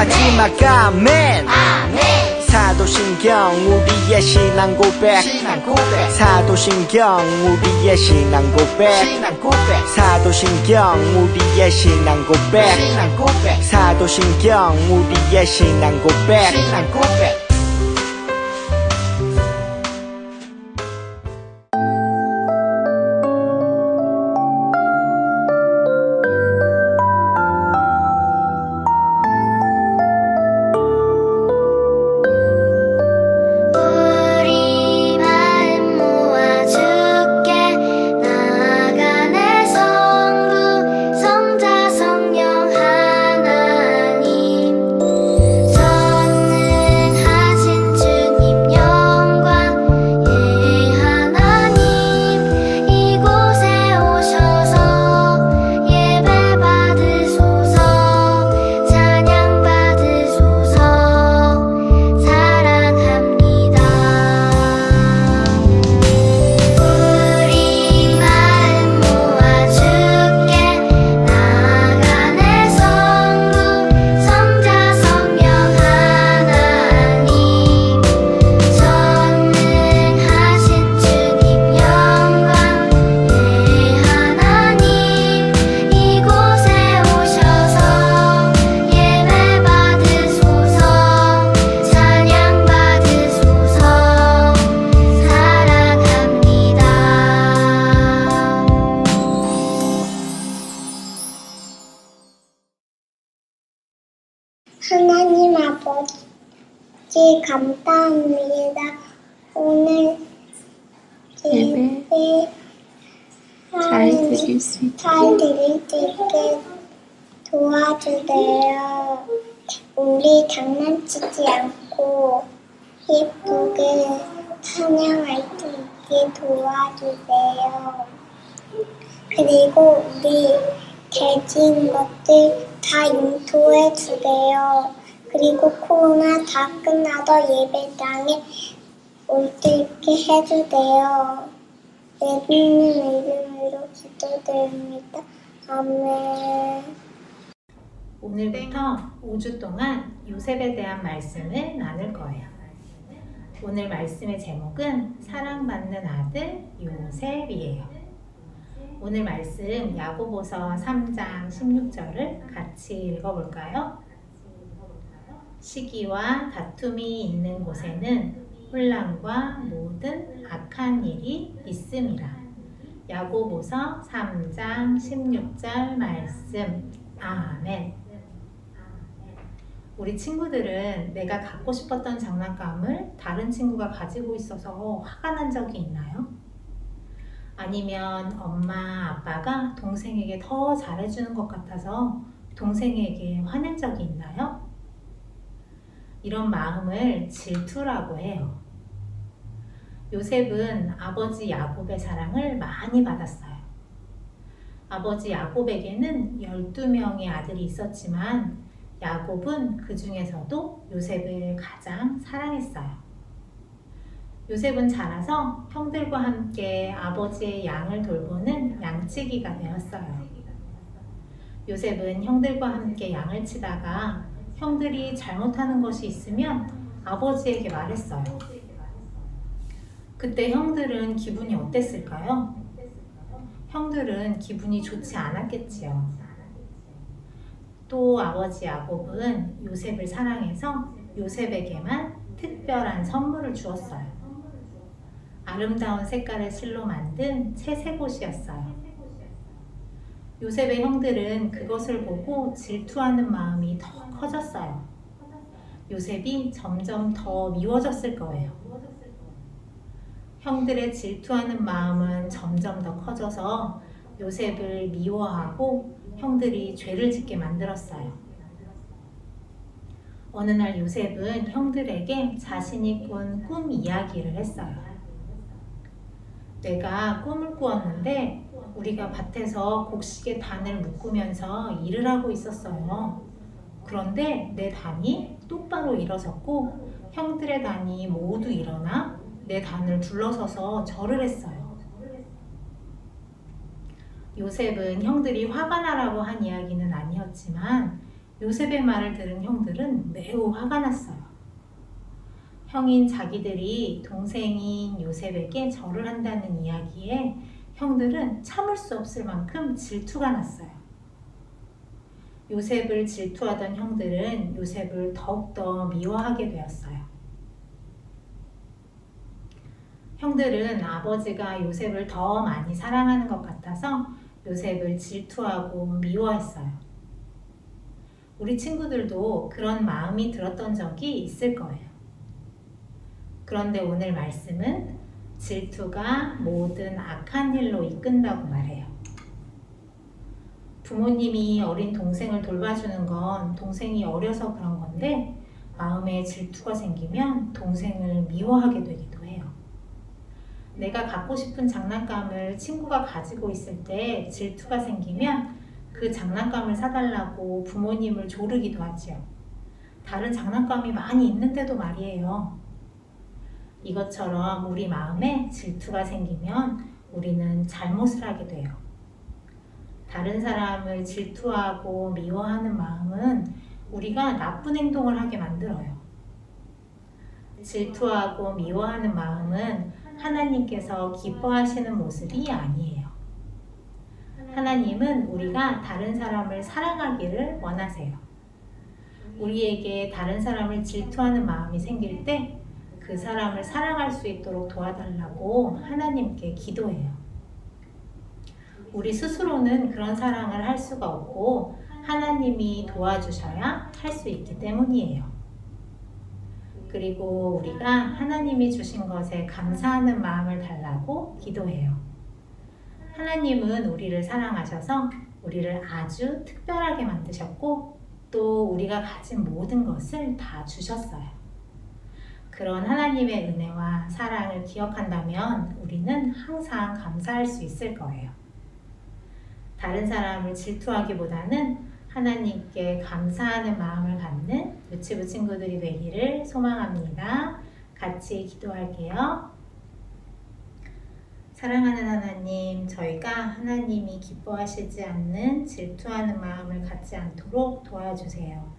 마지막 아멘. 아멘. 사도신경 우리의 신앙 고백. 사도신경 우리의 신앙 고백. 사도신경 우리의 신앙 고백. 사도신경 우리의 신앙 고백 감사합니다. 오늘 예배 잘 드릴 수 있게 잘 드릴 수 있게 도와주세요. 우리 장난치지 않고 예쁘게 찬양할 수 있게 도와주세요. 그리고 우리 돼지인 것들 다 인도해 주세요. 그리고 코로나 다 끝나서 예배당에 올 수 있게 해주세요. 예수님 이름으로 기도드립니다. 아멘. 오늘부터 5주 동안 요셉에 대한 말씀을 나눌 거예요. 오늘 말씀의 제목은 사랑받는 아들 요셉이에요. 오늘 말씀 야고보서 3장 16절을 같이 읽어볼까요? 시기와 다툼이 있는 곳에는 혼란과 모든 악한 일이 있음이라. 야고보서 3장 16절 말씀. 아멘. 우리 친구들은 내가 갖고 싶었던 장난감을 다른 친구가 가지고 있어서 화가 난 적이 있나요? 아니면 엄마, 아빠가 동생에게 더 잘해주는 것 같아서 동생에게 화낸 적이 있나요? 이런 마음을 질투라고 해요. 요셉은 아버지 야곱의 사랑을 많이 받았어요. 아버지 야곱에게는 12명의 아들이 있었지만 야곱은 그 중에서도 요셉을 가장 사랑했어요. 요셉은 자라서 형들과 함께 아버지의 양을 돌보는 양치기가 되었어요. 요셉은 형들과 함께 양을 치다가 형들이 잘못하는 것이 있으면 아버지에게 말했어요. 그때 형들은 기분이 어땠을까요? 형들은 기분이 좋지 않았겠지요. 또 아버지 야곱은 요셉을 사랑해서 요셉에게만 특별한 선물을 주었어요. 아름다운 색깔의 실로 만든 채색 옷이었어요. 요셉의 형들은 그것을 보고 질투하는 마음이 더 커졌어요. 요셉이 점점 더 미워졌을 거예요. 형들의 질투하는 마음은 점점 더 커져서 요셉을 미워하고 형들이 죄를 짓게 만들었어요. 어느 날 요셉은 형들에게 자신이 꾼 꿈 이야기를 했어요. 내가 꿈을 꾸었는데 우리가 밭에서 곡식의 단을 묶으면서 일을 하고 있었어요. 그런데 내 단이 똑바로 일어섰고 형들의 단이 모두 일어나 내 단을 둘러서서 절을 했어요. 요셉은 형들이 화가 나라고 한 이야기는 아니었지만 요셉의 말을 들은 형들은 매우 화가 났어요. 형인 자기들이 동생인 요셉에게 절을 한다는 이야기에 형들은 참을 수 없을 만큼 질투가 났어요. 요셉을 질투하던 형들은 요셉을 더욱더 미워하게 되었어요. 형들은 아버지가 요셉을 더 많이 사랑하는 것 같아서 요셉을 질투하고 미워했어요. 우리 친구들도 그런 마음이 들었던 적이 있을 거예요. 그런데 오늘 말씀은 질투가 모든 악한 일로 이끈다고 말해요. 부모님이 어린 동생을 돌봐주는 건 동생이 어려서 그런 건데 마음에 질투가 생기면 동생을 미워하게 되기도 해요. 내가 갖고 싶은 장난감을 친구가 가지고 있을 때 질투가 생기면 그 장난감을 사달라고 부모님을 조르기도 하지요. 다른 장난감이 많이 있는데도 말이에요. 이것처럼 우리 마음에 질투가 생기면 우리는 잘못을 하게 돼요. 다른 사람을 질투하고 미워하는 마음은 우리가 나쁜 행동을 하게 만들어요. 질투하고 미워하는 마음은 하나님께서 기뻐하시는 모습이 아니에요. 하나님은 우리가 다른 사람을 사랑하기를 원하세요. 우리에게 다른 사람을 질투하는 마음이 생길 때 그 사람을 사랑할 수 있도록 도와달라고 하나님께 기도해요. 우리 스스로는 그런 사랑을 할 수가 없고 하나님이 도와주셔야 할 수 있기 때문이에요. 그리고 우리가 하나님이 주신 것에 감사하는 마음을 달라고 기도해요. 하나님은 우리를 사랑하셔서 우리를 아주 특별하게 만드셨고 또 우리가 가진 모든 것을 다 주셨어요. 그런 하나님의 은혜와 사랑을 기억한다면 우리는 항상 감사할 수 있을 거예요. 다른 사람을 질투하기보다는 하나님께 감사하는 마음을 갖는 유치부 친구들이 되기를 소망합니다. 같이 기도할게요. 사랑하는 하나님, 저희가 하나님이 기뻐하시지 않는 질투하는 마음을 갖지 않도록 도와주세요.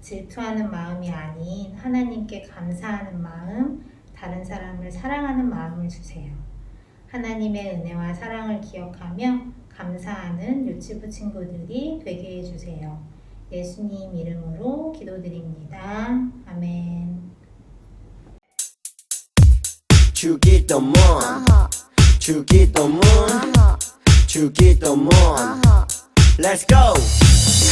질투하는 마음이 아닌 하나님께 감사하는 마음, 다른 사람을 사랑하는 마음을 주세요. 하나님의 은혜와 사랑을 기억하며 감사하는 유치부 친구들이 되게 해주세요. 예수님 이름으로 기도드립니다. 아멘. 주기도문 주기도문 주기도문 Let's go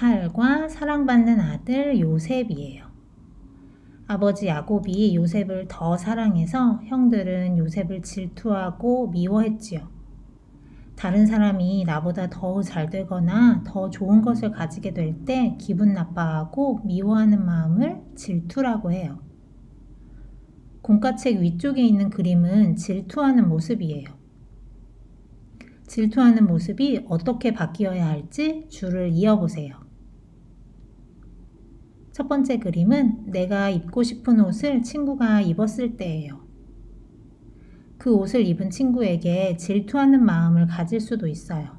팔과 사랑받는 아들 요셉이에요. 아버지 야곱이 요셉을 더 사랑해서 형들은 요셉을 질투하고 미워했지요. 다른 사람이 나보다 더 잘 되거나 더 좋은 것을 가지게 될 때 기분 나빠하고 미워하는 마음을 질투라고 해요. 공과책 위쪽에 있는 그림은 질투하는 모습이에요. 질투하는 모습이 어떻게 바뀌어야 할지 줄을 이어보세요. 첫 번째 그림은 내가 입고 싶은 옷을 친구가 입었을 때예요. 그 옷을 입은 친구에게 질투하는 마음을 가질 수도 있어요.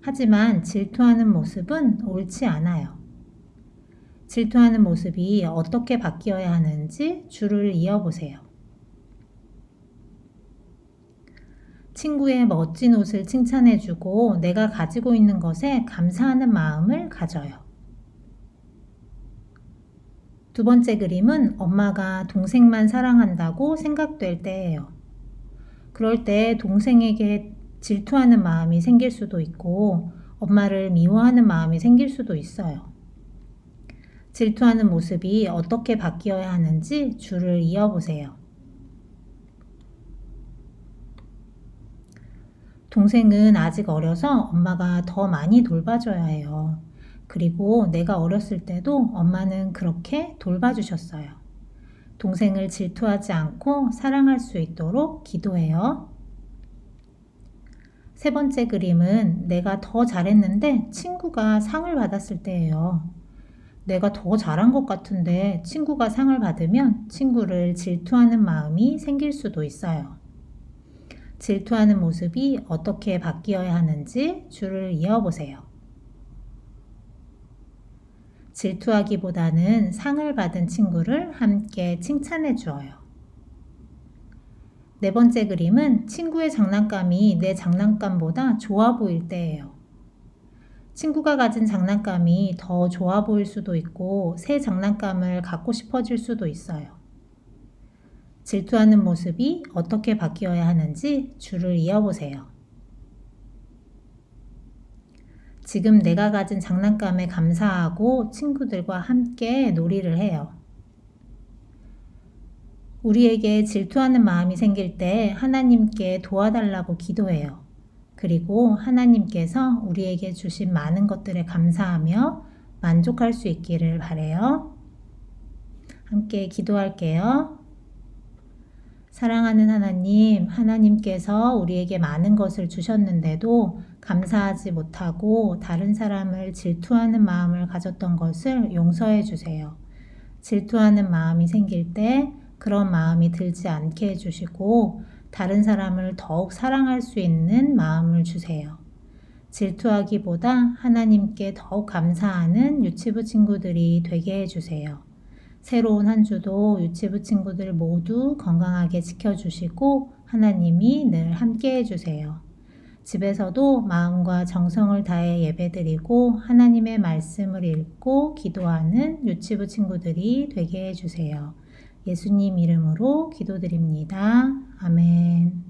하지만 질투하는 모습은 옳지 않아요. 질투하는 모습이 어떻게 바뀌어야 하는지 줄을 이어보세요. 친구의 멋진 옷을 칭찬해주고 내가 가지고 있는 것에 감사하는 마음을 가져요. 두 번째 그림은 엄마가 동생만 사랑한다고 생각될 때예요. 그럴 때 동생에게 질투하는 마음이 생길 수도 있고 엄마를 미워하는 마음이 생길 수도 있어요. 질투하는 모습이 어떻게 바뀌어야 하는지 줄을 이어보세요. 동생은 아직 어려서 엄마가 더 많이 돌봐줘야 해요. 그리고 내가 어렸을 때도 엄마는 그렇게 돌봐주셨어요. 동생을 질투하지 않고 사랑할 수 있도록 기도해요. 세 번째 그림은 내가 더 잘했는데 친구가 상을 받았을 때예요. 내가 더 잘한 것 같은데 친구가 상을 받으면 친구를 질투하는 마음이 생길 수도 있어요. 질투하는 모습이 어떻게 바뀌어야 하는지 줄을 이어보세요. 질투하기보다는 상을 받은 친구를 함께 칭찬해 주어요. 네 번째 그림은 친구의 장난감이 내 장난감보다 좋아 보일 때예요. 친구가 가진 장난감이 더 좋아 보일 수도 있고 새 장난감을 갖고 싶어질 수도 있어요. 질투하는 모습이 어떻게 바뀌어야 하는지 줄을 이어보세요. 지금 내가 가진 장난감에 감사하고 친구들과 함께 놀이를 해요. 우리에게 질투하는 마음이 생길 때 하나님께 도와달라고 기도해요. 그리고 하나님께서 우리에게 주신 많은 것들에 감사하며 만족할 수 있기를 바래요. 함께 기도할게요. 사랑하는 하나님, 하나님께서 우리에게 많은 것을 주셨는데도 감사하지 못하고 다른 사람을 질투하는 마음을 가졌던 것을 용서해 주세요. 질투하는 마음이 생길 때 그런 마음이 들지 않게 해주시고 다른 사람을 더욱 사랑할 수 있는 마음을 주세요. 질투하기보다 하나님께 더욱 감사하는 유치부 친구들이 되게 해주세요. 새로운 한 주도 유치부 친구들 모두 건강하게 지켜주시고 하나님이 늘 함께 해주세요. 집에서도 마음과 정성을 다해 예배드리고 하나님의 말씀을 읽고 기도하는 유치부 친구들이 되게 해주세요. 예수님 이름으로 기도드립니다. 아멘.